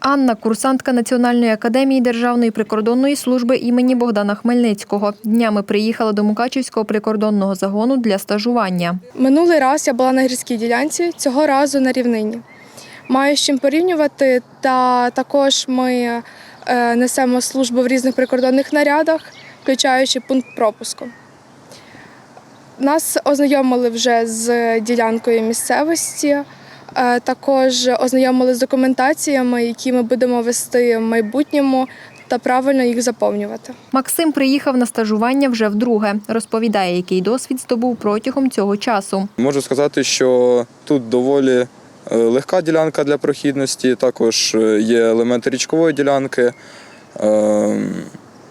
Анна, курсантка Національної академії Державної прикордонної служби імені Богдана Хмельницького. Днями приїхала до Мукачівського прикордонного загону для стажування. Минулий раз я була на гірській ділянці, цього разу на рівнині. Маю з чим порівнювати, та також ми е, несемо службу в різних прикордонних нарядах, включаючи пункт пропуску. Нас ознайомили вже з ділянкою місцевості, також ознайомили з документаціями, які ми будемо вести в майбутньому та правильно їх заповнювати. Максим приїхав на стажування вже вдруге. Розповідає, який досвід здобув протягом цього часу. Можу сказати, що тут доволі е, легка ділянка для прохідності, також е, є елементи річкової ділянки. Е,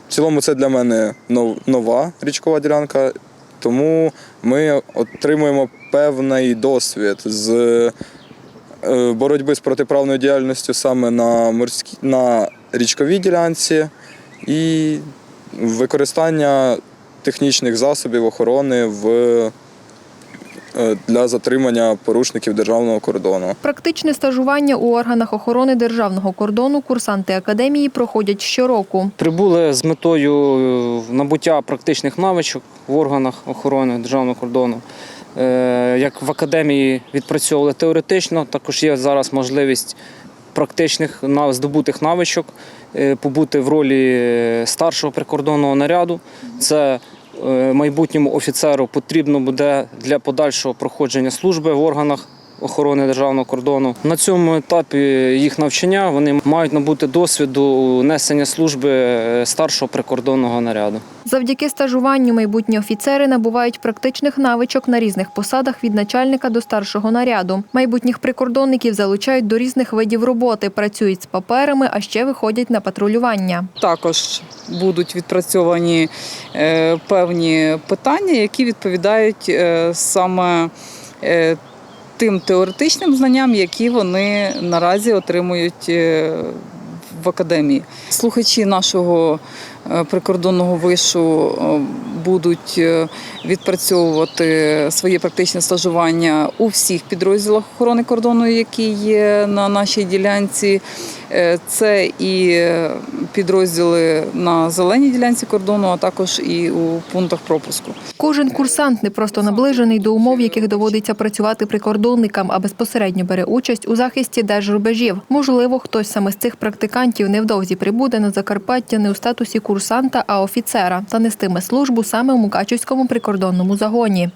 В цілому це для мене нова річкова ділянка, тому ми отримуємо певний досвід з е, боротьби з протиправною діяльністю саме на морській на річковій ділянці і використання технічних засобів охорони в е, для затримання порушників державного кордону. Практичне стажування у органах охорони державного кордону курсанти академії проходять щороку. Прибули з метою е, набуття практичних навичок в органах охорони державного кордону. Е, Як в академії відпрацьовували теоретично, також є зараз можливість практичних здобутих навичок, е, побути в ролі е, старшого прикордонного наряду. Це майбутньому офіцеру потрібно буде для подальшого проходження служби в органах охорони державного кордону. На цьому етапі їх навчання вони мають набути досвіду несення служби е, старшого прикордонного наряду. Завдяки стажуванню майбутні офіцери набувають практичних навичок на різних посадах від начальника до старшого наряду. Майбутніх прикордонників залучають до різних видів роботи, працюють з паперами, а ще виходять на патрулювання. також будуть відпрацьовані е, певні питання, які відповідають е, саме тим теоретичним знанням, які вони наразі отримують е, в академії. Слухачі нашого е, прикордонного вишу е, будуть відпрацьовувати своє практичне стажування у всіх підрозділах охорони кордону, які є на нашій ділянці. Е, Це і підрозділи на зеленій ділянці кордону, а також і у пунктах пропуску. Кожен курсант не просто наближений до умов, яких доводиться працювати прикордонникам, а безпосередньо бере участь у захисті держрубежів. Можливо, хтось саме з цих практикантів невдовзі прибуде на Закарпаття не у статусі курсанта, а офіцера та нестиме службу саме у Мукачівському прикордонному загоні.